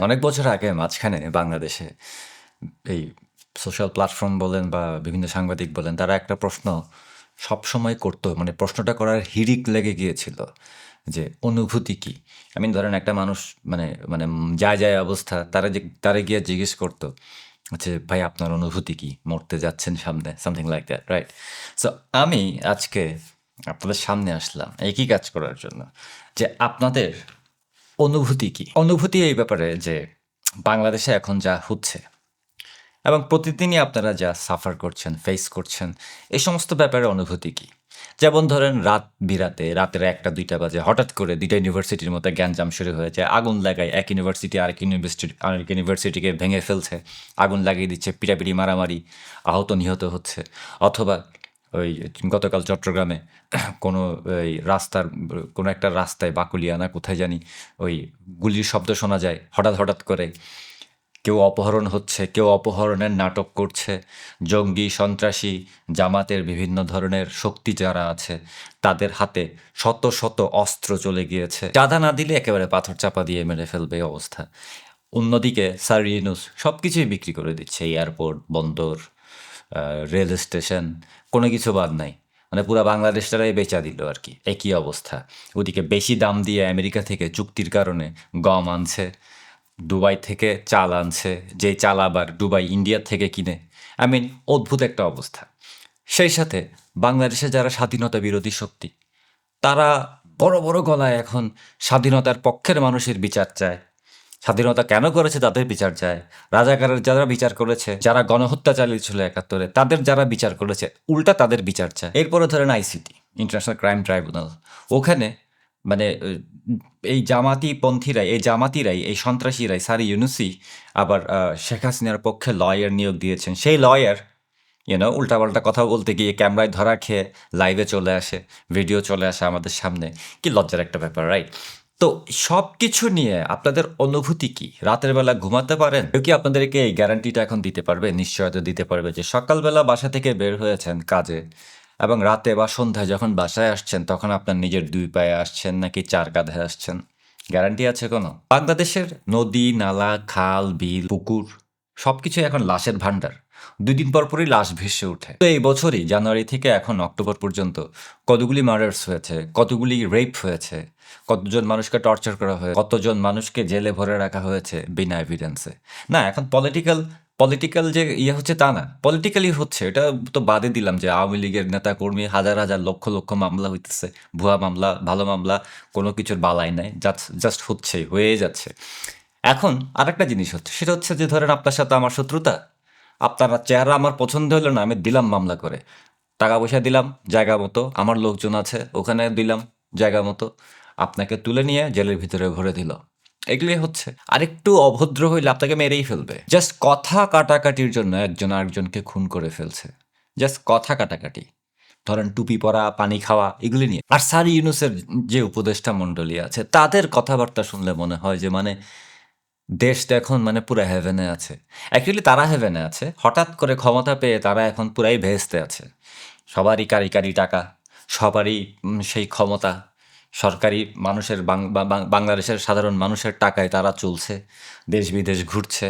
অনেক বছর আগে মাঝখানে বাংলাদেশে এই সোশ্যাল প্ল্যাটফর্ম বলেন বা বিভিন্ন সাংবাদিক বলেন, তারা একটা প্রশ্ন সবসময় করতো মানে প্রশ্নটা করার হিড়িক লেগে গিয়েছিল যে অনুভূতি কি? আমি ধরেন একটা মানুষ মানে মানে যায় যায় অবস্থা, তারা যে, তারা গিয়ে জিজ্ঞেস করতো হচ্ছে ভাই, আপনার অনুভূতি কি? মরতে যাচ্ছেন সামনে? Something like that right so আমি আজকে আপনাদের সামনে আসলাম একই কাজ করার জন্য? যে আপনাদের অনুভূতি কি? অনুভূতি এই ব্যাপারে যে বাংলাদেশে এখন যা হচ্ছে এবং প্রতিদিনই আপনারা যা সাফার করছেন ফেস করছেন, এই সমস্ত ব্যাপারে অনুভূতি কি? যেমন ধরেন রাত বিরাতে, রাতের একটা, দুইটা বাজে, হঠাৎ করে দুইটা ইউনিভার্সিটির মধ্যে গ্যাঞ্জাম শুরু হয়েছে, আগুন লাগায়, এক ইউনিভার্সিটি আরেক ইউনিভার্সিটি আরেক ইউনিভার্সিটিকে ভেঙে ফেলছে, আগুন লাগিয়ে দিচ্ছে, পিটাপিটি, মারামারি, আহত নিহত হচ্ছে, অথবা ওই গতকাল চট্টগ্রামে কোনো ওই রাস্তার, কোনো একটা রাস্তায় বাকুলিয়া না কোথায় জানি ওই গুলির শব্দ শোনা যায়, হঠাৎ হঠাৎ করে কেউ অপহরণ হচ্ছে, কেউ অপহরণের নাটক করছে, জঙ্গি, সন্ত্রাসী, জামাতের বিভিন্ন ধরনের শক্তি যারা আছে, তাদের হাতে শত শত অস্ত্র চলে গিয়েছে। চাঁদা না দিলে একেবারে পাথর চাপা দিয়ে মেরে ফেলবে অবস্থা। অন্যদিকে স্যার ইউনুস সব কিছুই বিক্রি করে দিচ্ছে, এয়ারপোর্ট, বন্দর রেল স্টেশন কোনো কিছু বাদ নাই। মানে পুরো বাংলাদেশটারাই বেচা দিল আর কি, একই অবস্থা। ওদিকে বেশি দাম দিয়ে আমেরিকা থেকে চুক্তির কারণে গম আনছে, দুবাই থেকে চাল আনছে যেই চাল আবার দুবাই, ইন্ডিয়া থেকে কিনে। আই মিন অদ্ভুত একটা অবস্থা। সেই সাথে বাংলাদেশে যারা স্বাধীনতা বিরোধী শক্তি, তারা বড় বড় গলায় এখন স্বাধীনতার পক্ষের মানুষের বিচার চায়। স্বাধীনতা কেন করেছে তাদের বিচার চায়? রাজাকারের যারা বিচার করেছে, যারা গণহত্যা চালিয়েছিল একাত্তরে, তাদের যারা বিচার করেছে, উল্টা তাদের বিচার চায়। এরপরে ধরেন আইসিটি ইন্টারন্যাশনাল ক্রাইম ট্রাইব্যুনাল ওখানে মানে এই জামাতি পন্থীরাই এই জামাতিরাই, এই সন্ত্রাসীরাই, সারি ইউনুসি, আবার শেখ হাসিনার পক্ষে লয়ার নিয়োগ দিয়েছেন। সেই লয়ার ইউনো উল্টাপাল্টা কথা বলতে গিয়ে ক্যামেরায় ধরা খেয়ে লাইভে চলে আসে ভিডিও চলে আসে আমাদের সামনে। কি লজ্জার একটা ব্যাপার রাইট তো সব কিছু নিয়ে আপনাদের অনুভূতি কি? রাতের বেলা ঘুমাতে পারেন? কেউ কি আপনাদেরকে এই গ্যারান্টিটা এখন দিতে পারবে? নিশ্চয়তা দিতে পারবে যে সকালবেলা বাসা থেকে বের হয়েছেন কাজে এবং রাতে বা সন্ধ্যায় যখন বাসায় আসছেন তখন আপনার নিজের দুই পায়ে আসছেন নাকি চার কাঁধে আসছেন? গ্যারান্টি আছে কোনো? বাংলাদেশের নদী, নালা, খাল, বিল, পুকুর সবকিছু এখন লাশের ভান্ডার দুই দিন পর পরই লাশ ভেসে ওঠে। তো এই বছরই, জানুয়ারি থেকে এখন অক্টোবর পর্যন্ত কতগুলি মার্ডার্স হয়েছে, কতগুলি রেপ হয়েছে, কতজন মানুষকে টর্চার করা হয়েছে, কতজন মানুষকে জেলে ভরে রাখা হয়েছে বিনা এভিডেন্সে না, এখন পলিটিক্যাল পলিটিক্যাল যে ইয়ে হচ্ছে তা না পলিটিক্যালি হচ্ছে। এটা তো বাদে দিলাম যে আওয়ামী লীগের নেতা কর্মী হাজার হাজার লক্ষ লক্ষ মামলা হইতেছে, ভুয়া মামলা, ভালো মামলা, কোনো কিছুর বালাই নাই, জাস্ট হচ্ছেই হয়ে যাচ্ছে। এখন আরেকটা জিনিস হচ্ছে, সেটা হচ্ছে যে ধরেন আপনার সাথে আমার শত্রুতা আপনার চেহারা আমার পছন্দ হলো না, আমি দিলাম মামলা করে। টাকা পয়সা দিলাম, জায়গা মতো, আমার লোকজন আছে, ওখানে দিলাম, জায়গা মতো। আপনাকে তুলে নিয়ে জেলের ভিতরে ভরে দিল। এগুলি হচ্ছে। আরেকটু অভদ্র হইলে আপনাকে মেরেই ফেলবে। জাস্ট কথা কাটাকাটির জন্য একজন আরেকজনকে খুন করে ফেলছে। জাস্ট কথা কাটাকাটি। ধরেন টুপি পরা, পানি খাওয়া, এগুলি নিয়ে। আর সারি ইউনুসের যে উপদেষ্টা মণ্ডলী আছে, তাদের কথাবার্তা শুনলে মনে হয় যে মানে দেশটা এখন মানে পুরো হেভেনে আছে। অ্যাকচুয়ালি তারা হেভেনে আছে। হঠাৎ করে ক্ষমতা পেয়ে তারা এখন পুরাই ভেস্তে আছে। সবারই কারি কারি টাকা, সবারই সেই ক্ষমতা। সরকারি মানুষের বাংলাদেশের সাধারণ মানুষের টাকায় তারা চলছে, দেশ বিদেশ ঘুরছে।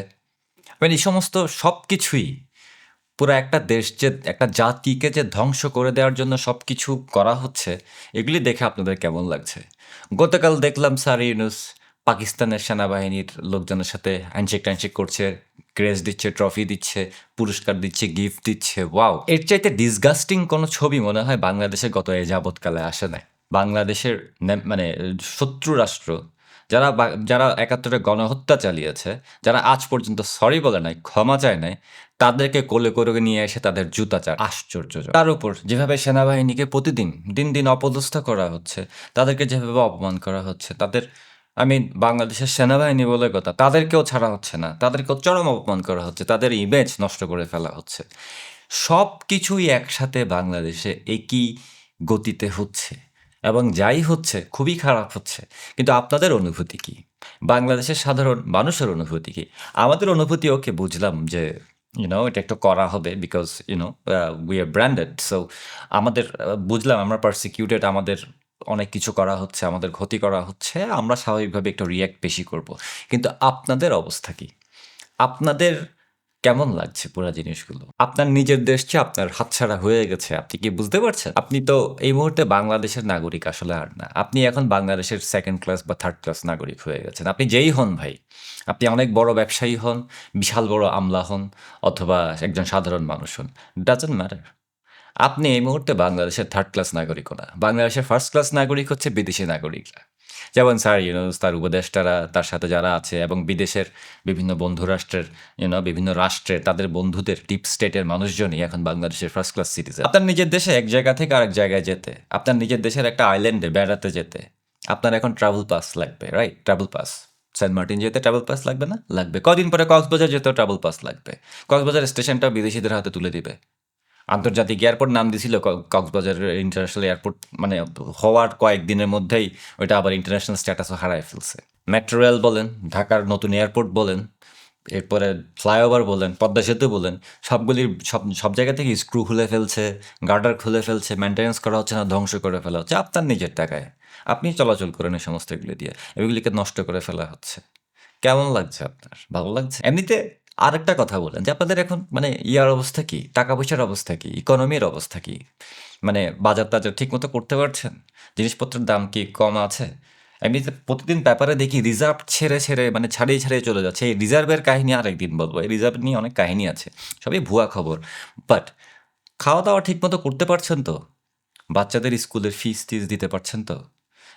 মানে এই সমস্ত সব কিছুই পুরো একটা দেশ যে, একটা জাতিকে যে ধ্বংস করে দেওয়ার জন্য সব কিছু করা হচ্ছে, এগুলি দেখে আপনাদের কেমন লাগছে? গতকাল দেখলাম স্যার ইউনুস পাকিস্তানের সেনাবাহিনীর লোকজনের সাথে হ্যান্ডশেক ট্যান্ডশেক করছে, ক্রেজ দিচ্ছে ট্রফি দিচ্ছে, পুরস্কার দিচ্ছে গিফট দিচ্ছে। ওয়াও এর চাইতে ডিসগাস্টিং কোনো ছবি মনে হয় বাংলাদেশে গত এ যাবৎকালে আসে নাই। বাংলাদেশের মানে শত্রু রাষ্ট্র, যারা যারা একাত্তরে গণহত্যা চালিয়েছে, যারা আজ পর্যন্ত সরি বলে নাই, ক্ষমা চায় নাই, তাদেরকে কোলে করে নিয়ে এসে তাদের জুতা চার আশ্চর্য তার উপর যেভাবে সেনাবাহিনীকে প্রতিদিন, দিন দিন অপদস্থ করা হচ্ছে, তাদেরকে যেভাবে অপমান করা হচ্ছে, তাদের আমি বাংলাদেশের সেনাবাহিনী বলে কথা, তাদেরকেও ছাড়া হচ্ছে না। তাদেরকেও চরম অপমান করা হচ্ছে। তাদের ইমেজ নষ্ট করে ফেলা হচ্ছে। সব কিছুই একসাথে বাংলাদেশে একই গতিতে হচ্ছে এবং যাই হচ্ছে, খুবই খারাপ হচ্ছে। কিন্তু আপনাদের অনুভূতি কি? বাংলাদেশের সাধারণ মানুষের অনুভূতি কি? আমাদের অনুভূতি ওকে বুঝলাম যে ইউনো এটা একটু করা হবে because you know we are branded so আমাদের বুঝলাম, আমরা পারসিকিউটেড আমাদের অনেক কিছু করা হচ্ছে, আমাদের ক্ষতি করা হচ্ছে, আমরা স্বাভাবিকভাবে একটু রিঅ্যাক্ট বেশি করব। কিন্তু আপনাদের অবস্থা কি? আপনাদের কেমন লাগছে পুরা জিনিসগুলো? আপনার নিজের দেশ যে আপনার হাতছাড়া হয়ে গেছে। আপনি কি বুঝতে পারছেন? আপনি তো এই মুহূর্তে বাংলাদেশের নাগরিক আসলে আর না। আপনি এখন বাংলাদেশের সেকেন্ড ক্লাস বা থার্ড ক্লাস নাগরিক হয়ে গেছেন। আপনি যেই হন ভাই। আপনি অনেক বড় ব্যবসায়ী হন, বিশাল বড় আমলা হন অথবা একজন সাধারণ মানুষ হন। Doesn't matter. আপনি এই মুহূর্তে বাংলাদেশের থার্ড ক্লাস নাগরিকও না। বাংলাদেশের ফার্স্ট ক্লাস নাগরিক হচ্ছে বিদেশি নাগরিকরা। যেমন স্যার ইউনুস, তার উপদেষ্টারা, তার সাথে যারা আছে এবং বিদেশের বিভিন্ন বন্ধু রাষ্ট্রের ইউ নো বিভিন্ন রাষ্ট্রের তাদের বন্ধুদের ডিপ স্টেটের মানুষজনই এখন বাংলাদেশের ফার্স্ট ক্লাস সিটিজেন। আপনার নিজের দেশে এক জায়গা থেকে আরেক জায়গায় যেতে, আপনার নিজের দেশের একটা আইল্যান্ডে বেড়াতে যেতে, আপনার এখন ট্রাভেল পাস লাগবে, right? Travel pass. Saint Martin যেতে ট্রাভেল পাস লাগবে না? লাগবে। কদিন পরে কক্সবাজার যেতেও ট্রাভেল পাস লাগবে। কক্সবাজার স্টেশনটাও বিদেশিদের হাতে তুলে দিবে। আন্তর্জাতিক এয়ারপোর্ট নাম দিছিল কক্সবাজার ইন্টারন্যাশনাল এয়ারপোর্ট। মানে হওয়ার কয়েকদিনের মধ্যেই ওইটা আবার ইন্টারন্যাশনাল স্ট্যাটাসও হারায় ফেলছে। মেট্রো রেল বলেন, ঢাকার নতুন এয়ারপোর্ট বলেন, এরপরে ফ্লাইওভার বলেন, পদ্মা সেতু বলেন, সবগুলির সব সব জায়গা থেকে স্ক্রু খুলে ফেলছে, গার্ডার খুলে ফেলছে মেনটেন্যান্স করা হচ্ছে না, ধ্বংস করে ফেলা হচ্ছে, আপনার নিজের টাকায়। আপনি চলাচল করেন এই সমস্ত এগুলি দিয়ে, এগুলিকে নষ্ট করে ফেলা হচ্ছে। কেমন লাগছে আপনার? ভালো লাগছে? এমনিতে আরেকটা কথা বলেন, যে আপনাদের এখন মানে ইয়ার অবস্থা কি? টাকা পয়সার অবস্থা কি? ইকোনমির অবস্থা কি? মানে বাজার টাজার ঠিক মতো করতে পারছেন? জিনিসপত্রের দাম কি কম আছে? এমনিতে প্রতিদিন ব্যাপারে দেখি রিজার্ভ ছেড়ে ছেড়ে মানে ছাড়িয়ে ছাড়িয়ে চলে যাচ্ছে। এই রিজার্ভের কাহিনী আরেকদিন বলব। এই রিজার্ভ নিয়ে অনেক কাহিনী আছে। সবই ভুয়া খবর। বাট খাওয়া দাওয়া ঠিক মতো করতে পারছেন তো? বাচ্চাদের স্কুলের ফিস টিস দিতে পারছেন তো?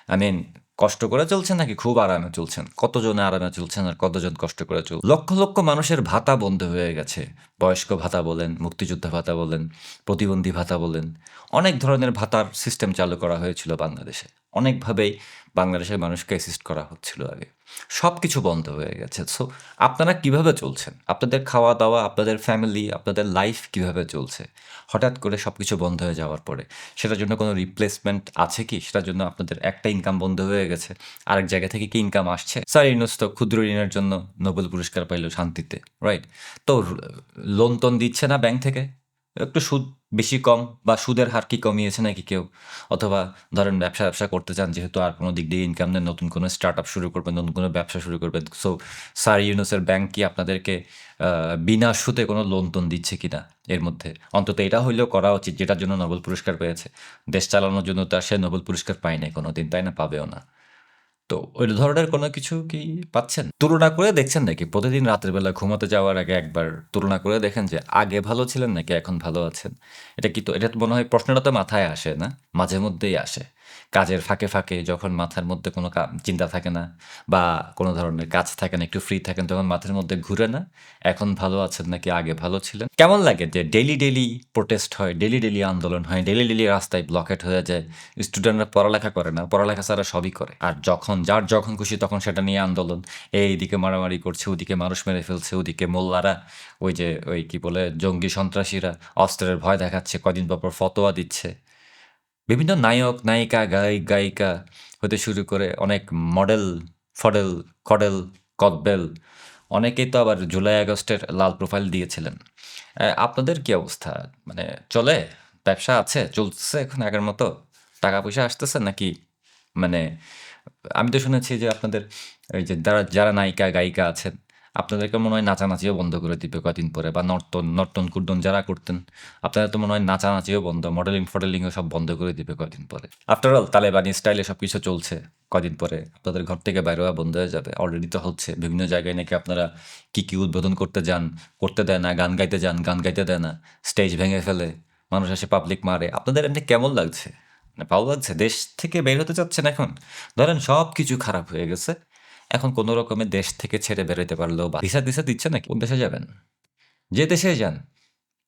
আই মিন কষ্ট করে চলছেন নাকি খুব আরামে চলছেন? কতজনে আরামে চলছেন আর কতজন কষ্ট করে চল? লক্ষ লক্ষ মানুষের ভাতা বন্ধ হয়ে গেছে। বয়স্ক ভাতা বলেন, মুক্তিযোদ্ধা ভাতা বলেন, প্রতিবন্ধী ভাতা বলেন, অনেক ধরনের ভাতার সিস্টেম চালু করা হয়েছিল বাংলাদেশে। অনেকভাবেই বাংলাদেশের মানুষকে অ্যাসিস্ট করা হচ্ছিল আগে। সব কিছু বন্ধ হয়ে গেছে। সো আপনারা কীভাবে চলছেন? আপনাদের খাওয়া দাওয়া আপনাদের ফ্যামিলি আপনাদের লাইফ কীভাবে চলছে? হঠাৎ করে সব কিছু বন্ধ হয়ে যাওয়ার পরে, সেটার জন্য কোনো রিপ্লেসমেন্ট আছে কি? সেটার জন্য আপনাদের একটা ইনকাম বন্ধ হয়ে গেছে, আরেক জায়গা থেকে কি ইনকাম আসছে? স্যার ইউনুস তো ক্ষুদ্র ঋণের জন্য নোবেল পুরস্কার পাইলো শান্তিতে রাইট তো লোন টোন দিচ্ছে না ব্যাংক থেকে? একটু সুদ বেশি কম বা সুদের হার কি কমিয়েছে নাকি কেউ? অথবা ধরেন ব্যবসা ব্যবসা করতে চান, যেহেতু আর কোনো দিক দিয়ে ইনকাম নেই, নতুন কোনো স্টার্ট আপ শুরু করবেন নতুন কোনো ব্যবসা শুরু করবেন সো স্যার ইউনুসের ব্যাংক কি আপনাদেরকে বিনা সুদে কোনো লোন টোন দিচ্ছে কি না এর মধ্যে? অন্তত এটা হইলেও করা উচিত, যেটার জন্য নোবেল পুরস্কার পেয়েছে। দেশ চালানোর জন্য তার সে নোবেল পুরস্কার পায়নি কোনো দিন তাই না? পাবেও না। তো ওই ধরনের কোনো কিছু কি পাচ্ছেন? তুলনা করে দেখছেন নাকি? প্রতিদিন রাতের বেলা ঘুমাতে যাওয়ার আগে একবার তুলনা করে দেখেন যে আগে ভালো ছিলেন নাকি এখন ভালো আছেন? এটা কি তো, এটা মনে হয় প্রশ্নটা তো মাথায় আসে, না? মাঝে মধ্যেই আসে। কাজের ফাঁকে ফাঁকে যখন মাথার মধ্যে কোনো চিন্তা থাকে না বা কোনো ধরনের কাজ থাকে না, একটু ফ্রি থাকেন, তখন মাথার মধ্যে ঘুরে না? এখন ভালো আছেন নাকি? আগে ভালো ছিলেন? কেমন লাগে যে ডেলি ডেলি প্রোটেস্ট হয় ডেলি ডেলি আন্দোলন হয় ডেলি ডেলি রাস্তায় ব্লকেট হয়ে যায়? স্টুডেন্টরা পড়ালেখা করে না, পড়ালেখা ছাড়া সবই করে। আর যখন, যার যখন খুশি তখন সেটা নিয়ে আন্দোলন। এইদিকে মারামারি করছে, ওদিকে মানুষ মেরে ফেলছে, ওদিকে মোল্লারা, ওই যে, ওই কি বলে, জঙ্গি সন্ত্রাসীরা অস্ত্রের ভয় দেখাচ্ছে, কদিন পর ফতোয়া দিচ্ছে। বিভিন্ন নায়ক, নায়িকা, গায়ক, গায়িকা হতে শুরু করে অনেক মডেল ফডেল কডেল কদবেল অনেকেই তো আবার জুলাই আগস্টের লাল প্রোফাইল দিয়েছিলেন। আপনাদের কি অবস্থা? মানে চলে? ব্যবসা আছে? চলছে এখন আগের মতো? টাকা পয়সা আসতেছে নাকি? মানে আমি তো শুনেছি যে আপনাদের এই যে যারা যারা নায়িকা, গায়িকা আছেন আপনাদেরকে মনে হয় নাচানাচিও বন্ধ করে দিবে কদিন পরে, বা নর্তন নর্তন কুর্দন যারা করতেন আপনারা তো মনে হয় নাচানাচিও বন্ধ মডেলিং ফডেলিংও সব বন্ধ করে দিবে কদিন পরে। আফটার অল তালেবানি স্টাইলে সব কিছু চলছে কদিন পরে, আপনাদের ঘর থেকে বাইরে হওয়া বন্ধ হয়ে যাবে অলরেডি তো হচ্ছে, বিভিন্ন জায়গায় নাকি আপনারা কি কি উদ্বোধন করতে যান, করতে দেয় না, গান গাইতে যান, গান গাইতে দেয় না স্টেজ ভেঙে ফেলে, মানুষ এসে পাবলিক মারে, আপনাদের এমনি কেমন লাগছে? মানে ভালো লাগছে? দেশ থেকে বের হতে চাচ্ছেন এখন? ধরেন সব কিছু খারাপ হয়ে গেছে এখন কোনো রকমের দেশ থেকে ছেড়ে বেরোতে পারলেও বা ভিসা টিসা দিচ্ছে নাকি? কোন দেশে যাবেন? যে দেশে যান।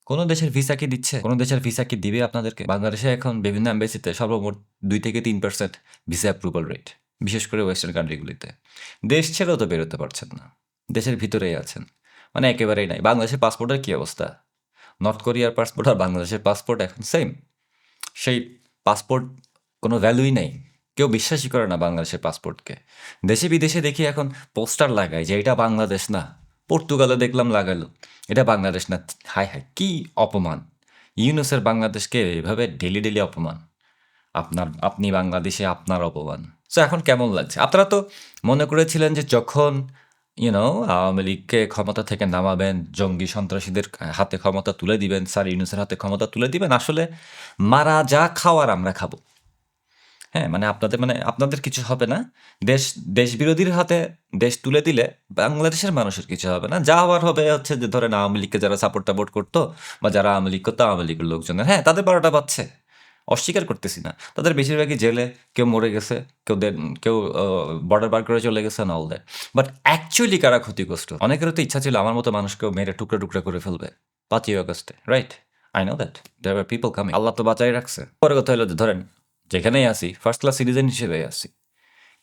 কোনো দেশের ভিসা কি দিচ্ছে? কোনো দেশের ভিসা কি দিবে আপনাদেরকে? বাংলাদেশে এখন বিভিন্ন এম্বাসিতে সর্বমোট দুই থেকে তিন পার্সেন্ট ভিসা অ্যাপ্রুভাল রেট বিশেষ করে ওয়েস্টার্ন কান্ট্রিগুলিতে দেশ ছেড়েও তো বেরোতে পারছেন না। দেশের ভিতরেই আছেন। মানে একেবারেই নাই। বাংলাদেশের পাসপোর্টের কী অবস্থা? নর্থ কোরিয়ার পাসপোর্ট আর বাংলাদেশের পাসপোর্ট এখন সেম সেই পাসপোর্ট কোনো ভ্যালুই নেই। কেউ বিশ্বাসই করে না বাংলাদেশের পাসপোর্টকে। দেশে বিদেশে দেখি এখন পোস্টার লাগায় যে এটা বাংলাদেশ না, পর্তুগালে দেখলাম লাগালো, এটা বাংলাদেশ না। হায় হায় কি অপমান! ইউনুসের বাংলাদেশকে এভাবে ডেলি ডেলি অপমান। আপনার, আপনি বাংলাদেশে আপনার অপমান। সো এখন কেমন লাগছে? আপনারা তো মনে করেছিলেন যে যখন ইউনো আওয়ামী লীগকে ক্ষমতা থেকে নামাবেন, জঙ্গি সন্ত্রাসীদের হাতে ক্ষমতা তুলে দিবেন, স্যার ইউনুসের হাতে ক্ষমতা তুলে দিবেন, আসলে মারা যা খাওয়ার আমরা খাব। হ্যাঁ মানে আপনাদের মানে আপনাদের কিছু হবে না। দেশ দেশ বিরোধীর হাতে দেশ তুলে দিলে বাংলাদেশের মানুষের কিছু হবে না। যা হওয়ার হবে হচ্ছে যে ধরেন আওয়ামী লীগকে যারা সাপোর্ট টাপোর্ট করতো বা যারা আওয়ামী লীগ করতো, আওয়ামী লীগের লোকজনের। হ্যাঁ তাদের বারোটা পাচ্ছে অস্বীকার করতেছি না। তাদের বেশিরভাগই জেলে, কেউ মরে গেছে, কেউ দে- কেউ বর্ডার পার করে চলে গেছে অল দ্যাট বাট অ্যাকচুয়ালি কারা ক্ষতিগ্রস্ত? অনেকেরও তো ইচ্ছা ছিল আমার মতো মানুষকেও মেরে টুকরা টুকরা করে ফেলবে। পাঁচই আগস্টে right I know that there are people coming আল্লাহ তো বাঁচাই রাখছে। পরে কথা হলো ধরেন যেখানেই আসি ফার্স্ট ক্লাস সিটিজেন হিসেবে আসি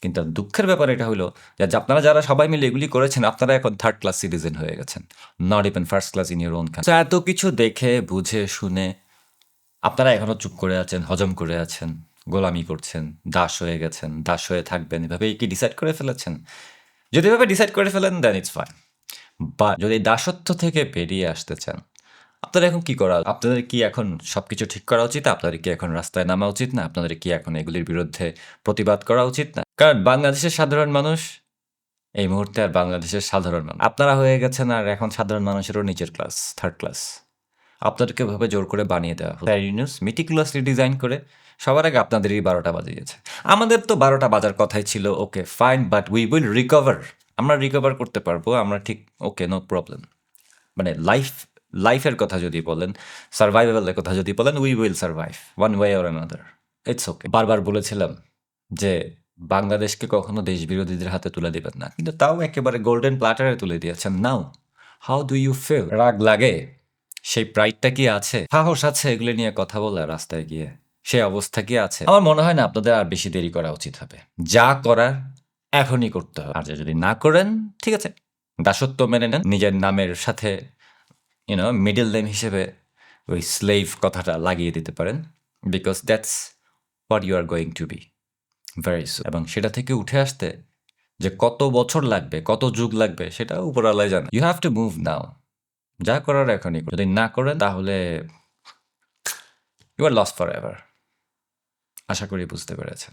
কিন্তু দুঃখের ব্যাপার এটা হলো যে আপনারা যারা সবাই মিলে এগুলি করেছেন, আপনারা এখন থার্ড ক্লাস সিটিজেন হয়ে গেছেন। Not even first class in your own এত কিছু দেখে, বুঝে, শুনে আপনারা এখনও চুপ করে আছেন, হজম করে আছেন, গোলামি করছেন, দাস হয়ে গেছেন, দাস হয়ে থাকবেন এভাবে কি ডিসাইড করে ফেলেছেন? যদি এভাবে ডিসাইড করে ফেলেন দেন ইটস ফাইন বা যদি দাসত্ব থেকে বেরিয়ে আসতে চান আপনাদের এখন কি করা আপনাদের কি এখন সব কিছু ঠিক করা উচিত? আপনাদের কি এখন রাস্তায় নামা উচিত না? আপনাদের কি এখন এগুলির বিরুদ্ধে প্রতিবাদ করা উচিত না? কারণ বাংলাদেশের সাধারণ মানুষ, এই মুহূর্তে আর বাংলাদেশের সাধারণ মানুষ। আপনারা হয়ে গেছেন আর এখন সাধারণ মানুষেরও নিচের ক্লাস থার্ড ক্লাস আপনাদেরকে ভাবে জোর করে বানিয়ে দেওয়া হলো। ইউনিউস মিটিকুলাসলি ডিজাইন করে সবার আগে আপনাদেরই বারোটা বাজিয়েছে। আমাদের তো বারোটা বাজার কথাই ছিল okay fine but we will recover আমরা রিকভার করতে পারব, আমরা ঠিক ওকে নো প্রবলেম মানে লাইফ লাইফের কথা যদি বলেন সার্ভাইভেবলের কথা যদি বলেন we will survive one way or another it's okay বারবার বলেছিলাম যে বাংলাদেশকে কখনো দেশ বিরোধীদের হাতে তুলে দেবেন না, কিন্তু তাও একেবারে গোল্ডেন প্ল্যাটারে তুলে দিয়েছেন। Now how do you feel রাগ লাগে? সেই প্রাইডটা কি আছে? সাহস আছে এগুলো নিয়ে কথা বলা রাস্তায় গিয়ে? সেই অবস্থা কি আছে? আমার মনে হয় না আপনাদের আর বেশি দেরি করা উচিত হবে। যা করার এখনই করতে হবে। আর যদি না করেন, ঠিক আছে, দাসত্ব মেনে নেন। নিজের নামের সাথে ইউনো মিডল নেম হিসেবে ওই স্লেভ কথাটা লাগিয়ে দিতে পারেন because that's what you are going to be very সু এবং সেটা থেকে উঠে আসতে যে কত বছর লাগবে, কত যুগ লাগবে, সেটা উপরালায় জানা। You have to move now যা করার এখনই। যদি না করেন, তাহলে you are lost for ever আশা করি বুঝতে পেরেছেন।